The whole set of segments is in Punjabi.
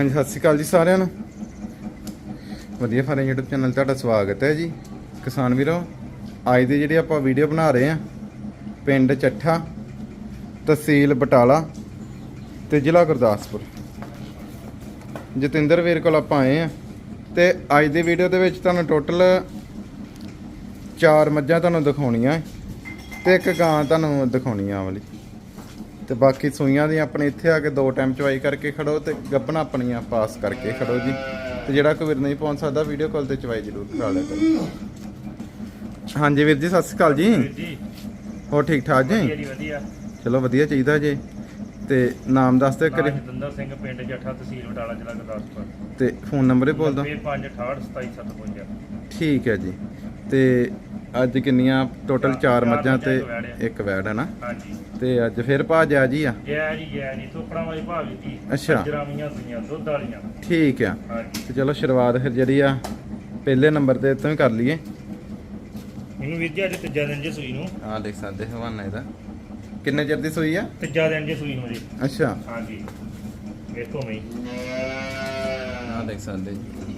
ਹਾਂਜੀ, ਸਤਿ ਸ਼੍ਰੀ ਅਕਾਲ ਜੀ ਸਾਰਿਆਂ ਨੂੰ। ਵਧੀਆ ਫਾਰਮ YouTube ਚੈਨਲ ਤੁਹਾਡਾ ਸਵਾਗਤ ਹੈ ਜੀ। ਕਿਸਾਨ ਵੀਰੋ, ਅੱਜ ਦੀ ਜਿਹੜੀ ਆਪਾਂ ਵੀਡੀਓ ਬਣਾ ਰਹੇ ਆ ਪਿੰਡ ਚੱਠਾ, ਤਹਿਸੀਲ ਬਟਾਲਾ ਤੇ ਜ਼ਿਲ੍ਹਾ ਗੁਰਦਾਸਪੁਰ। ਜਤਿੰਦਰ ਵੀਰ ਕੋਲ ਆਪਾਂ ਆਏ ਆ ਤੇ ਅੱਜ ਦੀ ਵੀਡੀਓ ਦੇ ਵਿੱਚ ਤੁਹਾਨੂੰ ਟੋਟਲ ਚਾਰ ਮੱਝਾਂ ਤੁਹਾਨੂੰ ਦਿਖਾਉਣੀਆਂ ਹੈ ਤੇ ਇੱਕ ਗਾਂ ਤੁਹਾਨੂੰ ਦਿਖਾਉਣੀ ਆ ਵਾਲੀ। ਤੇ ਬਾਕੀ ਸੂਈਆਂ ਦੀ ਆਪਣੇ ਇੱਥੇ ਆ ਕੇ ਦੋ ਟਾਈਮ ਚਵਾਈ ਕਰਕੇ ਖੜੋ ਤੇ ਗੱਬਣਾ ਆਪਣੀਆਂ ਪਾਸ ਕਰਕੇ ਖੜੋ ਜੀ। ਤੇ ਜਿਹੜਾ ਕੋਈ ਵੀਰ ਨਹੀਂ ਪਹੁੰਚ ਸਕਦਾ ਵੀਡੀਓ ਕਾਲ ਤੇ ਚਵਾਈ ਜ਼ਰੂਰ ਕਰਾ ਲਿਆ ਕਰੋ। ਹਾਂਜੀ ਵੀਰ ਜੀ ਸਤਿ ਸ਼੍ਰੀ ਅਕਾਲ ਜੀ। ਹੋਰ ਠੀਕ ਠਾਕ ਜੀ? ਵਧੀਆ ਚਲੋ ਵਧੀਆ ਚਾਹੀਦਾ ਜੀ। ਤੇ ਨਾਮ ਦੱਸ ਦਿਓ ਕਰੇ ਜਤਿੰਦਰ ਸਿੰਘ ਪਿੰਡ ਜੱਠਾ ਤਹਿਸੀਲ ਬਟਾਲਾ ਜ਼ਿਲ੍ਹਾ ਗੁਰਦਾਸਪੁਰ। ਤੇ ਫੋਨ ਨੰਬਰ ਹੀ ਬੋਲ ਦਿਓ। 9568 ਠੀਕ ਹੈ ਜੀ। ਤੇ ਅੱਜ ਕਿੰਨੀਆਂ ਟੋਟਲ ਚਾਰ- ਚਾਰ ਚਾਰ ਮੱਝਾਂ ਤੇ। ਇੱਕ ਵੈੜ ਹੈ ਨਾ? ਹਾਂਜੀ। ਤੇ ਅੱਜ ਫਿਰ ਭਾਜ ਆ ਜੀ ਆ? ਜੈ ਜੀ ਜੈ ਜੀ। ਥੋਪੜਾ ਵਾਲੀ ਭਾਵੀ ਜੀ ਅੱਛਾ। ਜਰਾਮੀਆਂ ਦੁਨੀਆਂ ਦੁੱਧ ਵਾਲੀਆਂ। ਠੀਕ ਆ। ਹਾਂਜੀ। ਤੇ ਚਲੋ ਸ਼ੁਰੂਆਤ ਫਿਰ ਜਿਹੜੀ ਆ ਪਹਿਲੇ ਨੰਬਰ ਤੇ ਇੱਥੋਂ ਹੀ ਕਰ ਲਈਏ। ਮੈਨੂੰ ਵੀਰ ਜੀ ਅੱਜ ਤੀਜਾ ਦਿਨ ਜੇ ਸੂਈ ਨੂੰ। ਆ ਦੇਖ ਸਕਦੇ ਹਵਾਨਾ ਇਹਦਾ। ਕਿੰਨੇ ਚਿਰ ਦੀ ਸੂਈ ਆ? ਤੀਜਾ ਦਿਨ ਜੇ ਸੂਈ ਨੂੰ ਜੀ। ਅੱਛਾ। ਹਾਂਜੀ। ਵੇਖੋ ਮੈਂ ਆ ਦੇਖ ਸਕਦੇ ਜੀ।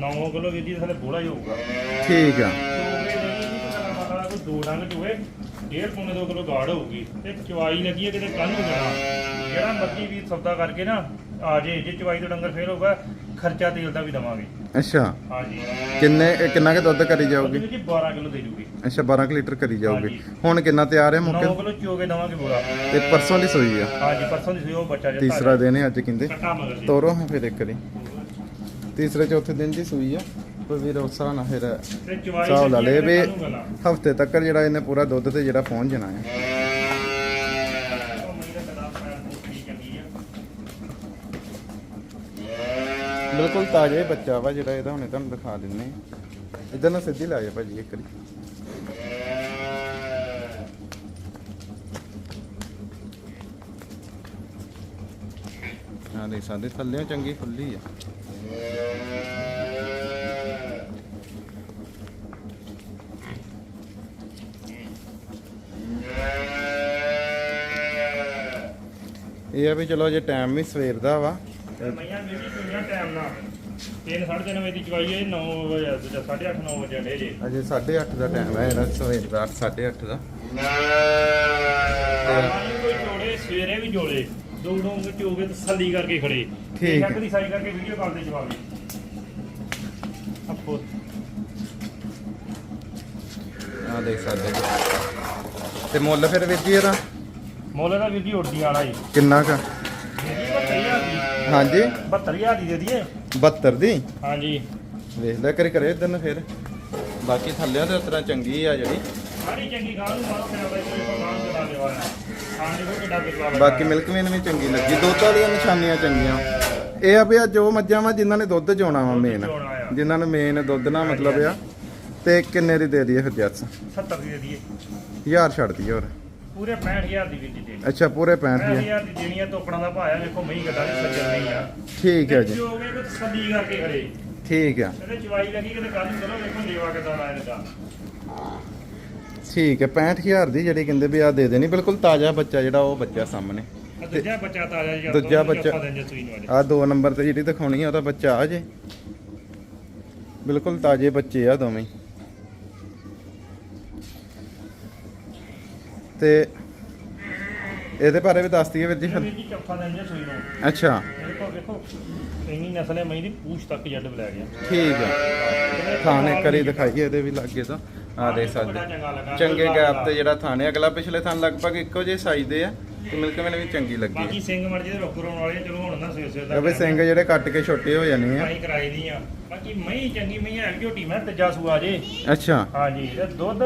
9 ਕਿਲੋ ਵੀਰ ਜੀ ਥਲੇ ਬੋਲਾ ਹੀ ਹੋਊਗਾ। ਠੀਕ ਆ। ਦੋ ਡੰਗ ਚੋਏ ਡੇਢ ਪੌਣੇ ਦੋ ਕਿਲੋ ਗਾੜ ਹੋਊਗੀ। ਤੇ ਚਵਾਈ ਲੱਗੀ ਹੈ ਕਿਤੇ ਕੱਲ ਨੂੰ ਜਾਣਾ। ਜਿਹੜਾ ਮਰਜ਼ੀ ਵੀ ਸੌਦਾ ਕਰਕੇ ਨਾ ਆ ਜੇ ਜੇ ਚਵਾਈ ਤੋਂ ਡੰਗਰ ਫੇਰ ਹੋਊਗਾ ਖਰਚਾ ਤੇਲ ਦਾ ਵੀ ਦਵਾਂਗੇ। ਅੱਛਾ। ਹਾਂਜੀ। ਕਿੰਨੇ ਇਹ ਕਿੰਨਾ ਕੇ ਦੁੱਧ ਕਰੀ ਜਾਊਗੀ? ਵਿੱਚ 12 ਕਿਲੋ ਦੇ ਜੂਗੀ। ਅੱਛਾ 12 ਕੁ ਲੀਟਰ ਕਰੀ ਜਾਊਗੀ। ਹਾਂਜੀ। ਹੁਣ ਕਿੰਨਾ ਤਿਆਰ ਹੈ 9 ਮੁੱਕੇ ਕਿਲੋ ਚੋਗੇ ਦਵਾਂਗੇ ਬੋਲਾ ਤੇ ਪਰਸੋਂ ਦੀ ਸੂਈ ਆ? ਹਾਂਜੀ ਪਰਸੋਂ ਦੀ ਸੂਈ ਉਹ ਬੱਚਾ ਜਿਹਾ ਤੀਸਰਾ ਦਿਨ ਹੈ ਅੱਜ ਕਹਿੰਦੇ ਕੱਟਾ ਮਗਰ ਜੀ। ਤੋਰੋ ਹਾਂ ਫਿਰ ਇੱਕ ਵਾਰੀ। ਤੀਸਰੇ ਚੌਥੇ ਦਿਨ ਦੀ ਸੂਈ ਆ। ਕੋਈ ਵੀਰ ਉਸ ਨਾਲ ਫਿਰ ਹਿਸਾਬ ਲਾ ਹੈ ਵੀ ਨੂੰ। ਹਫ਼ਤੇ ਤੱਕ ਜਿਹੜਾ ਇਹਨੇ ਪੂਰਾ ਦੁੱਧ ਤੇ ਜਿਹੜਾ ਪਹੁੰਚ ਜਾਣਾ ਹੈ। ਆ। ਬਿਲਕੁਲ ਤਾਜ਼ਾ ਬੱਚਾ ਵਾ ਜਿਹੜਾ ਇਹਦਾ ਹੁਣੇ ਤੁਹਾਨੂੰ ਦਿਖਾ ਦਿੰਨੇ ਇਧਰ ਨੂੰ ਸਿੱਧੀ ਲਾ ਜਾ ਭਾਜੀ ਇੱਕ ਵਾਰੀ। ਹਾਂ ਦੇ ਸਾਡੇ ਥੱਲੇ ਚੰਗੀ ਖੁੱਲੀ ਆ। ਇਹ ਆ ਵੀ ਚਲੋ ਜੇ ਟਾਈਮ ਵੀ ਸਵੇਰ ਦਾ ਵਾ। ਤੇ ਮਈਆਂ ਮੇਰੀ ਦੁਨੀਆ ਟਾਈਮ ਨਾਲ? ਤਿੰਨ ਸਾਢੇ ਤਿੰਨ ਵਜੇ ਦੀ ਚਵਾਈ ਹੈ 9 ਵਜੇ 8:30 9 ਵਜੇ ਜੇ। ਅਜੇ 8:30 ਦਾ ਟਾਈਮ ਹੈ ਇਹਦਾ ਸਵੇਰ ਦਾ 8:30 ਦਾ। ਕੋਈ ਜੋੜੇ ਸਵੇਰੇ ਵੀ ਜੋੜੇ। ਦੋ ਡੋਂਗ ਚੋਗੇ ਤਸੱਲੀ ਕਰਕੇ ਖੜੇ। ਠੀਕ ਇੱਕ ਦੀ ਸਾਈ ਕਰਕੇ ਵੀਡੀਓ ਕਾਲ ਤੇ ਜਵਾਬੇ ਆਪੋ। ਆ ਦੇਖ ਸਕਦੇ ਜੀ ਤੇ ਮੁੱਲ ਫਿਰ ਵੀਰ ਜੀ ਇਹਦਾ? ਮੁੱਲ ਦਾ ਵੀਡੀਓ ਉੱਡੀ ਵਾਲਾ ਹੀ। ਕਿੰਨਾ ਕਾ? ਵੀਡੀਓ 72000 ਦੀ। ਹਾਂਜੀ। 72000 ਦੀ ਦੇ ਦਈਏ। 72 ਦੀ? ਹਾਂਜੀ। ਵੇਖ ਲੈ ਕਰੀ ਕਰੇ ਇਧਰ ਨੂੰ ਫਿਰ। ਬਾਕੀ ਥੱਲਿਆਂ ਤੇ ਉਤਰਾ ਚੰਗੀ ਆ ਜਿਹੜੀ। ਸਾਰੀ ਚੰਗੀ ਗਾਂ ਨੂੰ ਮਾਰ ਕੇ ਆਵੇ ਕੋਈ ਪ੍ਰੋਗਰਾਮ ਚਲਾ ਦੇਵਾ ਹਾਂ ਦੇਖੋ ਕਿੱਡਾ ਬਿਕਵਾ ਬਾਕੀ ਮਿਲਕ ਵੇਨ ਵੀ ਚੰਗੀ ਲੱਗੀ। ਦੁੱਧ ਵਾਲੀਆਂ ਨਿਸ਼ਾਨੀਆਂ ਚੰਗੀਆਂ। ਇਹ ਆ ਵੀ ਆ ਜੋ ਮੱਝਾਂ ਵਾ ਜਿਨ੍ਹਾਂ ਨੇ ਦੁੱਧ ਚੋਣਾ ਵਾ ਮੇਨ ਚੋਣਾ ਆ। ਜਿਨ੍ਹਾਂ ਨੇ ਮੇਨ ਦੁੱਧ ਨਾ ਮਤਲਬ ਆ। ਤੇ ਕਿੰਨੇ ਦੀ ਦੇ ਦਈਏ ਫਿਰ ਜੱਸ? 70 ਦੀ ਦੇ ਦਈਏ। ਹਜ਼ਾਰ ਛੱਡ ਦਈਏ ਹੋਰ। ਪੂਰੇ 65000 ਦੀ ਵੀਡੀ ਦੇ ਅੱਛਾ ਪੂਰੇ 65000 65000 ਦੀ ਦੇਣੀ ਆ ਤੋਕੜਾਂ ਦਾ ਭਾਇਆ ਵੇਖੋ ਮਹੀਂ ਗੱਡਾ ਦੀ ਸੱਜਣ ਨਹੀਂ ਆ। ਠੀਕ ਹੈ ਜੀ। ਜੋ ਹੋਵੇ ਕੋਈ ਤਸੱਲੀ ਕਰਕੇ ਖੜੇ। ਠੀਕ ਆ। ਇਹਦੇ ਚਵਾਈ ਲੱਗੀ ਕਿਤੇ ਕੱਲ ਨੂੰ ਕਰੋ ਵੇਖੋ ਲੇਵਾ ਕਿਦਾਂ ਦਾ ਇਹਦਾ। ਠੀਕ ਹੈ 65000 ਦੀ ਜਿਹੜੀ ਕਹਿੰਦੇ ਵੀ ਆ ਦੇ ਦੇਣੀ ਬਿਲਕੁਲ ਤਾਜ਼ਾ ਬੱਚਾ ਜਿਹੜਾ ਉਹ ਬੱਚਾ ਸਾਹਮਣੇ। ਦੂਜਾ ਬੱਚਾ ਤਾਜ਼ਾ ਦੂਜਾ ਬੱਚਾ- ਆ ਦੋ ਨੰਬਰ ਤੇ ਜਿਹੜੀ ਦਿਖਾਉਣੀ ਆ ਉਹਦਾ ਬੱਚਾ ਆ ਜੇ। ਬਿਲਕੁਲ ਤਾਜ਼ੇ ਬੱਚੇ ਆ ਦੋਵੇਂ। ਤੇ ਇਹਦੇ ਬਾਰੇ ਵੀ ਦੱਸ ਦਈਏ ਵੀਰ ਜੀ ਫਿਰ। ਚੌਥਾ ਸੂਈ ਨੂੰ ਅੱਛਾ। ਇੰਨੀ ਨਸਲ ਹੈ ਮਹੀਂ ਦੀ ਪੂਛ ਤੱਕ ਜੱਡ ਬਲਾ ਗਿਆ। ਠੀਕ ਆ ਥਾਣੇ ਕਰੀ ਦਿਖਾਈਏ ਇਹਦੇ ਵੀ ਲੱਗੇ ਤਾਂ। ਆ ਦੇਖ ਸਕਦੇ ਚੰਗਾ ਗੈਪ ਤੇ ਜਿਹੜਾ ਥਾਣੇ ਅਗਲਾ ਪਿਛਲੇ ਥਾਂ ਲਗਭਗ ਇੱਕੋ ਜਿਹੇ ਸਾਈਜ਼ ਦੇ ਆ ਤੇ ਮਿਲਕ ਮੈਨੂੰ ਵੀ ਚੰਗੀ ਲੱਗੀ ਬਾਕੀ ਸਿੰਘ ਮਰ ਜਿਹਦੇ ਰੁਕ ਰੋਣ ਵਾਲੇ ਚਲੋ ਹੁਣ ਨਾ ਸਵੇਰ ਸਵੇਰ ਦਾ ਇਹ ਵੀ ਸਿੰਘ ਜਿਹੜੇ ਕੱਟ ਕੇ ਛੋਟੇ ਹੋ ਜਾਣੇ ਆ। ਅਸੀਂ ਕਰਾਈ ਦੀ ਆ ਬਾਕੀ ਮਹੀਂ ਚੰਗੀ ਮਹੀਂ ਹੈ ਝੋਟੀ ਮੈਂ ਤੀਜਾ ਸੂਆ ਜੇ। ਅੱਛਾ। ਹਾਂਜੀ ਤੇ ਦੁੱਧ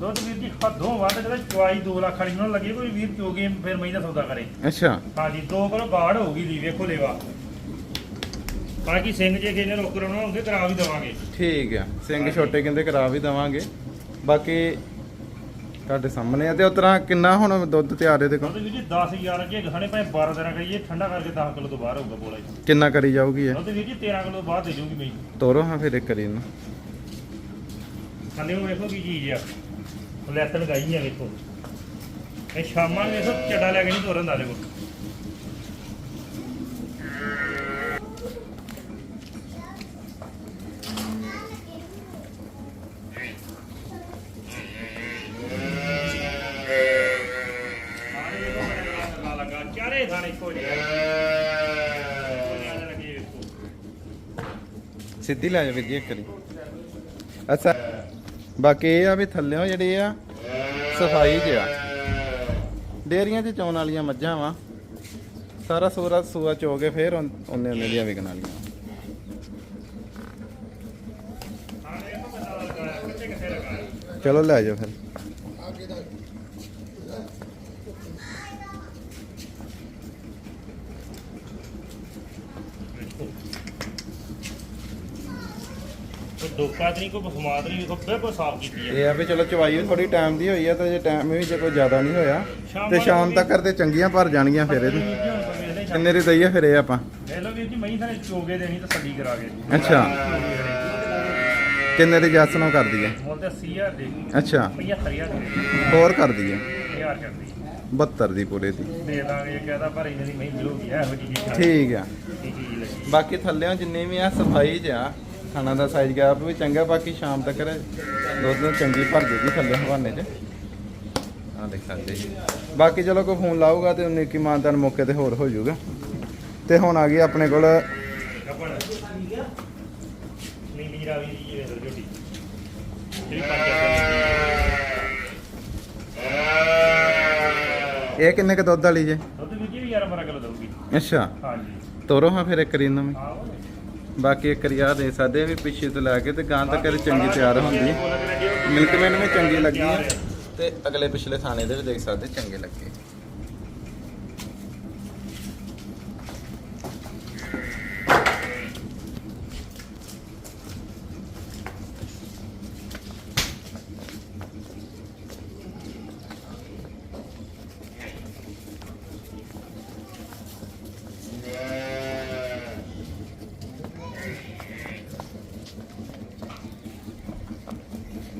ਦੁੱਧ ਵੀਰ ਜੀ ਹੱਦੋਂ ਵੱਧ ਜਿਹੜਾ ਚਵਾਈ 2 ਲੱਖ ਵਾਲੀ ਨੂੰ ਲੱਗੇ ਕੋਈ ਵੀਰ ਚੋਗੇ ਫਿਰ ਮਹੀਂ ਦਾ ਸੌਦਾ ਕਰੇ। ਅੱਛਾ। ਹਾਂਜੀ 2 ਕਿਲੋ ਬਾੜ ਹੋਊਗੀ ਦੀ ਵੇਖੋ ਲੇਵਾ। ਬਾਕੀ ਸਿੰਘ ਜੇ ਕਿਨੇ ਰੁਕ ਰੋਣਾ ਹੁੰਦੇ ਕਰਾ ਵੀ ਦਵਾਂਗੇ। ਠੀਕ ਆ ਸਿੰਘ ਛੋਟੇ ਕਹਿੰਦੇ ਕਰਾ ਵੀ ਦਵਾਂਗੇ। ਬਾਕੀ ਤੁਹਾਡੇ ਸਾਹਮਣੇ ਆ ਤੇ ਉਤਰਾ ਕਿੰਨਾ ਹੁਣ ਦੁੱਧ ਤਿਆਰ ਦੁੱਧ ਵੀਰ ਜੀ 10 11 ਜੇ ਗਖਣੇ ਭਾਵੇਂ 12 ਦਿਨਾਂ ਕਰੀਏ ਠੰਡਾ ਕਰਕੇ 10 ਕਿਲੋ ਤੋਂ ਬਾਹਰ ਹੋਊਗਾ ਬੋਲਾ ਜੀ। ਕਿੰਨਾ ਕਰੀ ਜਾਊਗੀ ਇਹ? ਦੁੱਧ ਵੀਰ ਜੀ 13 ਕਿਲੋ ਬਾਅਦ ਦੇ ਜੂਗੀ ਮਹੀਂ ਤੋਰੋ ਹਾਂ ਫਿਰ ਇੱਕ ਕਰੀ ਇਹਨੂੰ ਥੱਲੇ ਉਹ ਵੇਖੋ ਕੀ ਚੀਜ਼ ਆ। ਲੈਸ ਗਾਈ ਆ ਵੇਖੋ। ਇਹ ਸ਼ਾਮਾਂ ਨੂੰ ਵੇਖੋ ਚੜਾ ਲੈ ਕੇ ਨਹੀਂ ਤੋਰਨ ਦਾ ਦੇਖੋ। ਚਾਰੇ ਸਿੱਧੀ ਲਾ ਜਾ ਵੀਰ ਜੀ ਇੱਕ ਵਾਰੀ। ਅੱਛਾ। ਬਾਕੀ ਇਹ ਆ ਵੀ ਥੱਲਿਓਂ ਜਿਹੜੇ ਆ, ਸਫ਼ਾਈ ਜਿਆ ਡੇਰੀਆਂ 'ਚ ਚੌਣ ਵਾਲੀਆਂ ਮੱਝਾਂ ਵਾ। ਸਾਰਾ ਸੂਰਾ ਸੂਆ ਚੋ ਕੇ ਫੇਰ ਉਹਨੇ ਉਹਨੇ ਦੀਆਂ ਵਿਕਣ ਵਾਲੀਆਂ। ਚਲੋ ਲੈ ਜਾਓ ਫਿਰ। ਡੋਕਾ ਤੇ ਨਹੀਂ ਕੋਈ ਬਸਮਾਤ ਨਹੀਂ ਵੇਖੋ ਬਿਲਕੁਲ ਸਾਫ਼ ਕੀਤੀ ਹੈ। ਇਹ ਆ ਵੀ ਚਲੋ ਚਵਾਈ ਵੀ ਥੋੜੀ ਟਾਈਮ ਦੀ ਹੋਈ ਆ ਤੇ ਜੇ ਟਾਈਮ ਵੀ ਜੇ ਕੋਈ ਜ਼ਿਆਦਾ ਨਹੀਂ ਹੋਇਆ ਤੇ ਸ਼ਾਮ ਤੱਕ ਤੇ ਚੰਗੀਆਂ ਭਰ ਜਾਣਗੀਆਂ ਫਿਰ ਹੁਣ ਸ਼ਾਮ ਕਿੰਨੇ ਦੀ ਦਈਏ ਫਿਰ ਇਹ ਆਪਾਂ? ਵੇਖ ਲਓ ਵੀਰ ਜੀ ਮਹੀਂ ਸਾਰੇ ਚੋਗੇ ਦੇਣੀ ਤਾਂ ਸੱਦੀ ਕਰਾ ਕੇ। ਅੱਛਾ। ਕਿੰਨੇ ਦੀ ਜੱਸ ਨੂੰ ਕਰ ਦਈਏ ਮੁੱਲ ਤੇ 80000 ਦੇ ਅੱਛਾ। 75000 ਦੇ ਹੋਰ ਕਰ ਦਈਏ 1000 ਕਰਦੀ। 72 ਦੀ ਪੂਰੇ ਦੀ। ਦੇ ਦਾਂਗੇ ਇਹ ਕਹਦਾ ਪਰ ਇਹਨਾਂ ਦੀ ਮਹੀਂ ਮਿਲੂਗੀ ਇਹੋ ਜਿਹੀ ਚੀਜ਼ ਠੀਕ ਆ। ਇਹ ਬਾਕੀ ਥੱਲਿਓਂ ਜਿੰਨੇ ਵੀ ਆ ਸਫ਼ਾਈ 'ਚ ਆ ਖਾਣਾ ਦਾ ਸਾਈਜ਼ ਗੈਪ ਵੀ ਚੰਗਾ ਬਾਕੀ ਸ਼ਾਮ ਤੱਕ ਦੁੱਧ ਨੂੰ ਚੰਗੀ ਭਰ ਜੂਗੀ ਥੱਲੇ ਹਵਾਨੇ 'ਚ। ਆ ਦੇਖ ਸਕਦੇ ਜੀ। ਬਾਕੀ ਚਲੋ ਕੋਈ ਫੋਨ ਲਾਊਗਾ ਤੇ ਉਹਨੇ ਕੀ ਮਾਨਤਾਨ ਮੌਕੇ ਤੇ ਹੋਰ ਹੋ ਜਾਊਗਾ। ਤੇ ਹੁਣ ਆ ਗਈ ਆਪਣੇ ਕੋਲ ਇਹ ਕਿੰਨੇ ਕ ਦੁੱਧ ਵਾਲੀ ਜੇ? ਦੁੱਧ ਵੀ ਜੀ 11 12 ਕਿਲੋ ਦਊਗੀ। ਅੱਛਾ। ਹਾਂਜੀ। ਤੋਰੋ ਹਾਂ ਫਿਰ ਇੱਕ ਰੀ ਨਵੀਂ ਆਓ ਬਾਕੀ ਇੱਕ ਰੀ ਆ ਦੇ ਸਕਦੇ ਵੀ ਪਿੱਛੇ ਤੋਂ ਲੈ ਕੇ ਤੇ ਗਾਂ ਤੱਕ ਇਹ ਚੰਗੀ ਤਿਆਰ ਹੁੰਦੀ। ਮਿਲਕਮੈਨ ਵੀ ਚੰਗੀ ਲੱਗੀ ਆ। ਤੇ ਅਗਲੇ ਪਿਛਲੇ ਥਾਣੇ ਦੇ ਵੀ ਦੇਖ ਸਕਦੇ, ਚੰਗੇ ਲੱਗੇ।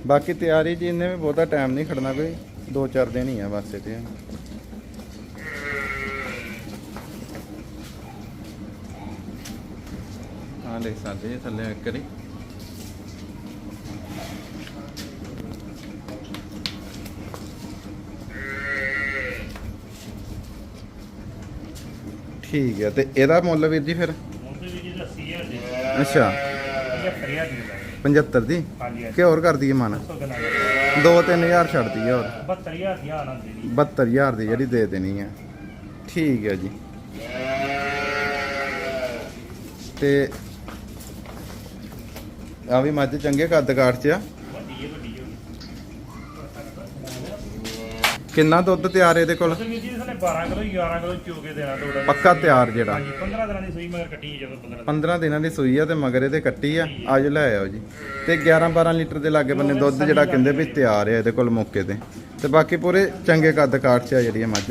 ਬਾਕੀ ਤਿਆਰੀ ਜੀ ਇਹਨੇ ਵੀ ਬਹੁਤਾ ਟਾਈਮ ਨਹੀਂ ਖੜਨਾ ਕੋਈ। 2-4 ਦਿਨ ਹੀ ਆ ਬਸ ਇਹ ਤੇ ਹਾਂ ਦੇਖ ਸਕਦੇ ਜੀ ਥੱਲੇ ਇੱਕ ਵਾਰੀ ਠੀਕ ਹੈ ਤੇ ਇਹਦਾ ਮੁੱਲ ਵੀਰ ਜੀ ਫਿਰ? ਮੁੱਲ ਵੀ ਜੀ 80000 ਦੇ। ਅੱਛਾ। 75000 ਦੇ। 75 ਦੀ? ਹਾਂਜੀ ਕਿ ਹੋਰ ਕਰ ਦਈਏ ਮਨ? ਦੱਸੋ ਕਿੰਨਾ 2-3000 ਛੱਡ ਦਈਏ ਹੋਰ। 72000 ਦੀ ਆਨੰਦ ਦੀ 72000 ਦੀ ਜਿਹੜੀ ਦੇ ਦੇਣੀ ਹੈ ਠੀਕ ਹੈ ਜੀ। ਤੇ ਆ ਵੀ ਮੱਝ ਚੰਗੇ ਕੱਦ ਕਾਠ ਚ ਆ ਵੱਡੀ ਹੈ ਵੱਡੀ ਹੈ ਕਿੰਨਾ ਦੁੱਧ ਤਿਆਰ ਇਹਦੇ ਕੋਲ? ਅਸਲ ਵਿੱਚ ਜੀ ਥੱਲੇ 12 ਕਿਲੋ 11 ਕਿਲੋ ਚੋਕੇ ਦੇਣਾ ਤੋੜਾ ਪੱਕਾ ਤਿਆਰ ਜਿਹੜਾ। ਹਾਂਜੀ 15 ਦਿਨਾਂ ਦੀ ਸੂਈ ਮਗਰ ਕੱਟੀ ਹੈ ਜਦੋਂ 15 15 ਦਿਨਾਂ ਦੀ ਸੂਈ ਆ ਤੇ ਮਗਰ ਇਹਦੇ ਕੱਟੀ ਆ। ਅੱਜ ਲੈ ਆਓ ਜੀ। ਤੇ 11 12 ਲੀਟਰ ਦੇ ਲਾਗੇ ਬੰਨੇ ਦੁੱਧ ਜਿਹੜਾ ਕਹਿੰਦੇ ਵੀ ਤਿਆਰ ਆ ਇਹਦੇ ਕੋਲ ਮੌਕੇ ਤੇ। ਤੇ ਬਾਕੀ ਪੂਰੇ ਚੰਗੇ ਕੱਦ ਕਾਠ ਚ ਆ ਜਿਹੜੀ ਇਹ ਮੱਝ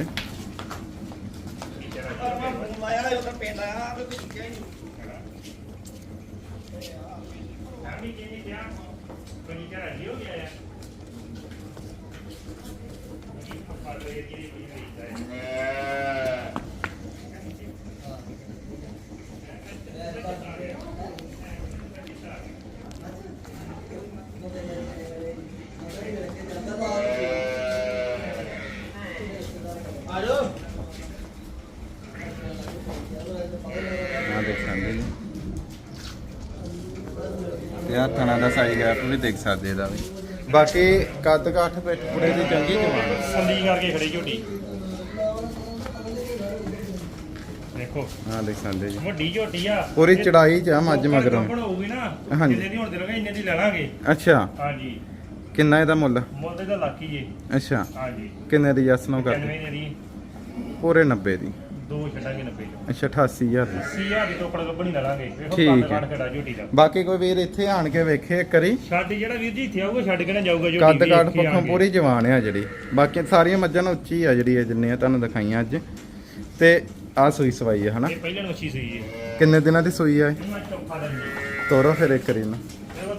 ਫੈਮਿਲੀ ਜੀ ਕਿਹਾ ਕੋਈ ਕਿਹਾ ਜੀ ਹੋ ਗਿਆ ਹੈ ਜੀ ਪਪਾ ਦੇ ਜੀ ਕੋਈ ਨਹੀਂ ਹੈ ਆ ਦੇਖ ਸਕਦੇ ਜੀ ਤੇ ਆ ਥਣਾ ਦਾ ਸਾਈਜ਼ ਗੈਪ ਵੀ ਦੇਖ ਸਕਦੇ ਇਹਦਾ ਵੀ। ਬਾਕੀ ਕੱਦ ਕਾਠ ਪਿੱਠ ਪੁੜੇ ਦੀ ਚੰਗੀ ਜਵਾਨ। ਸੰਦੀ ਕਰਕੇ ਖੜੀ ਝੋਟੀ। ਦੇਖੋ। ਆ ਦੇਖ ਸਕਦੇ ਜੀ। ਵੱਡੀ ਝੋਟੀ ਆ। ਪੂਰੀ ਚੜਾਈ ਚ ਆ ਮੱਝ ਮਗਰੋਂ। ਬਣਾਉਗੀ ਨਾ ਹਾਂਜੀ। ਜਿੰਨੇ ਦੀ ਹੁਣ ਦੇ ਲਗਾ ਇੰਨੇ ਦੀ ਲੈ ਲਾਂਗੇ। ਅੱਛਾ। ਹਾਂਜੀ। ਕਿੰਨਾ ਇਹਦਾ ਮੁੱਲ? ਮੁੱਲ ਦਾ ਲੱਕੀ ਜੀ ਅੱਛਾ। ਹਾਂਜੀ। ਕਿੰਨੇ ਦੀ ਜਸ ਨੂੰ ਕਰ 95 ਦੀ ਪੂਰੇ 90 ਦੀ। ਦੋ ਛੱਡਾਂਗੇ 90 ਚੋਂ। ਅੱਛਾ 88000 ਦੀ। 80000 ਦੀ ਟੋਕੜ ਗੱਬਣੀ ਲੈ ਲਾਂਗੇ। ਵੇਖੋ ਠੀਕ ਹੈ। ਕਾਠ ਖੜਾ ਝੋਟੀ ਦਾ। ਬਾਕੀ ਕੋਈ ਵੀਰ ਇੱਥੇ ਆਣ ਕੇ ਵੇਖੇ ਕਰੀ ਛੱਡ ਜਿਹੜਾ ਵੀਰ ਜੀ ਇੱਥੇ ਆਊਗਾ ਛੱਡ ਕੇ ਨਾ ਜਾਊਗਾ ਝੋਟੀ ਕੱਦ ਕਾਠ ਪੱਖੋਂ ਆਣਗੇ। ਪੂਰੀ ਜਵਾਨ ਆ ਜਿਹੜੀ। ਬਾਕੀ ਸਾਰੀਆਂ ਮੱਝਾਂ ਨੂੰ ਉੱਚੀ ਆ ਜਿਹੜੀ ਇਹ ਜਿੰਨੀਆਂ ਤੁਹਾਨੂੰ ਦਿਖਾਈਆਂ ਅੱਜ। ਤੇ ਆ ਸੂਈ ਸਵਾਈ ਆ ਹਨਾ? ਇਹ ਪਹਿਲਾਂ ਮੱਛੀ ਸੂਈ ਹੈ ਕਿੰਨੇ ਦਿਨਾਂ ਦੀ ਸੂਈ ਆ ਇਹ? ਚੌਥਾ ਦਿਨ। ਤੋਰੋ ਫਿਰ ਇੱਕ ਰੀ ਨੂੰ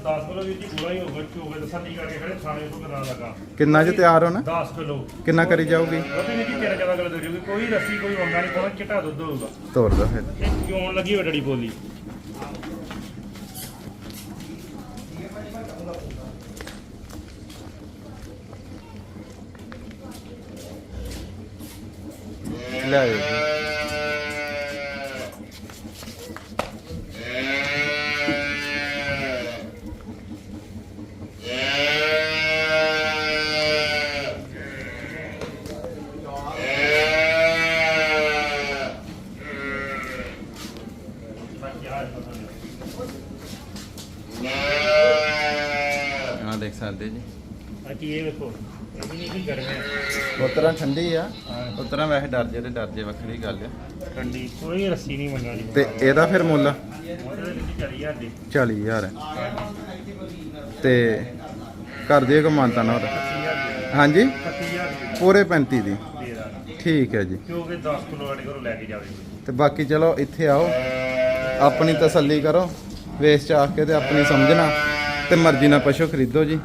10 ਕਿਲੋ ਵੀਰ ਜੀ ਪੂਰਾ ਹੀ ਹੋਊਗਾ ਚੋਗੇ ਤਾਂ ਸੰਦੀ ਕਰਕੇ ਖੜੇ ਥਾਣੇ ਤੋਂ ਕਰਾਂ ਲੱਗਾ। ਕਿੰਨਾ ਚ ਤਿਆਰ ਹੋਣਾ 10 ਕਿਲੋ। ਕਿੰਨਾ ਕਰੀ ਜਾਊਗੀ? ਉਹਦੇ ਵਿੱਚ ਤੇਰਾ ਜ਼ਿਆਦਾ ਕਿਲੋ ਦੇ ਜੂਗੀ ਕੋਈ ਰੱਸੀ ਕੋਈ ਵੰਗਾ ਨਹੀਂ ਕੋਈ ਚਿੱਟਾ ਦੁੱਧ ਹੋਊਗਾ। ਤੋਰ ਦੋ ਫਿਰ। ਇਹ ਕਿਉਂ ਲੱਗੀ ਹੋਈ ਡੜੀ ਬੋਲੀ। ਲੈ ਆਇਓ ਜੀ। ਸਕਦੇ ਜੀ। ਬਾਕੀ ਇਹ ਵੇਖੋ ਇਹ ਵੀ ਨਹੀਂ ਕਿ ਗਰਮੀ ਉਤਰਾ ਠੰਡੀ ਆ। ਹਾਂ। ਉਤਰਾ ਵੈਸੇ ਡਰ ਜੇ ਤੇ ਡਰ ਜੇ ਵੱਖਰੀ ਗੱਲ ਆ। ਠੰਡੀ ਕੋਈ ਰੱਸੀ ਨਹੀਂ ਮੰਗਾਣੀ ਤੇ ਇਹਦਾ ਫਿਰ ਮੁੱਲ? ਉਹਦੇ ਵਿੱਚ ਚਲੀ ਜਾਂਦੀ 40000 ਤੇ ਕਰ ਦਿਓ ਕੋ ਮਾਨਤਾ ਨਾ ਹੋਰ 30000 ਦੀ ਹਾਂਜੀ? 30000 ਦੀ। ਪੂਰੇ 35 ਦੀ। ਠੀਕ ਹੈ ਜੀ। ਕਿਉਂਕਿ 10 ਕਿਲੋ ਸਾਡੇ ਘਰੋਂ ਲੈ ਕੇ ਜਾਵੇ। ਤੇ ਬਾਕੀ ਚਲੋ ਇੱਥੇ ਆਓ। ਆਪਣੀ ਤਸੱਲੀ ਕਰੋ। ਵੇਸ ਚ ਆ ਕੇ ਤੇ ਆਪਣੀ ਸਮਝਣਾ। ਤੇ ਮਰਜ਼ੀ ਨਾਲ ਪਸ਼ੂ ਖਰੀਦੋ ਜੀ।